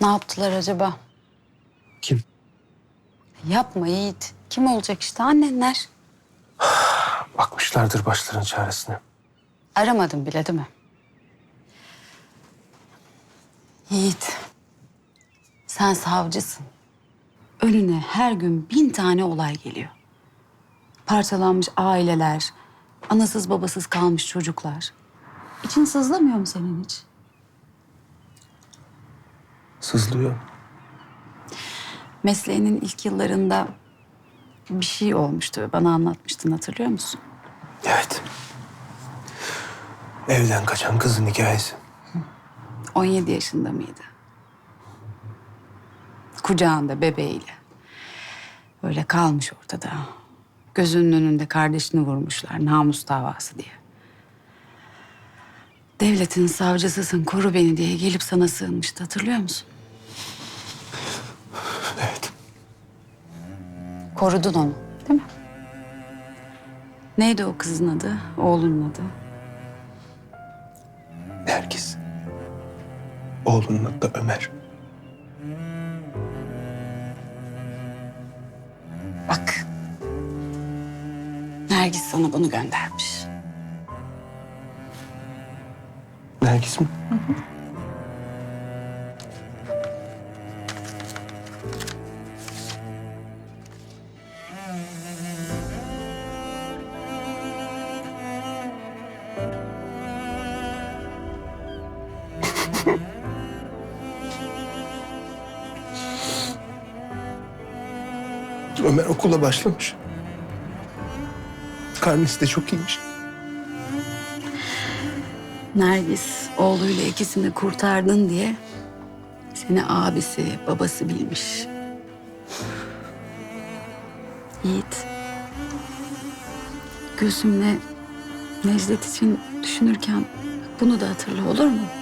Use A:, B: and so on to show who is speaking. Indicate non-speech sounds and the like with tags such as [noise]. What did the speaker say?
A: Ne yaptılar acaba?
B: Kim?
A: Yapma Yiğit. Kim olacak işte annenler. [sighs]
B: Bakmışlardır başlarının çaresine.
A: Aramadım bile değil mi? Yiğit. Sen savcısın. Önüne her gün bin tane olay geliyor. Parçalanmış aileler, anasız babasız kalmış çocuklar. İçin sızlamıyor mu senin hiç?
B: Sızlıyor.
A: Mesleğinin ilk yıllarında bir şey olmuştu. Bana anlatmıştın hatırlıyor musun?
B: Evet. Evden kaçan kızın hikayesi.
A: 17 yaşında mıydı? Kucağında bebeğiyle. Öyle kalmış ortada. Gözünün önünde kardeşini vurmuşlar namus davası diye. Devletin savcısısın koru beni diye gelip sana sığınmıştı hatırlıyor musun?
B: Evet.
A: Korudun onu değil mi? Neydi o kızın adı, oğlunun adı?
B: Nergis. Oğlunun adı da Ömer.
A: Bak. Nergis sana bunu göndermiş.
B: Nergis mi? Ömer okula başlamış. Karnesi de çok iyiymiş.
A: Nergis oğluyla ikisini kurtardın diye seni abisi, babası bilmiş. Yiğit. Gülsüm'le Necdet için düşünürken bunu da hatırla olur mu?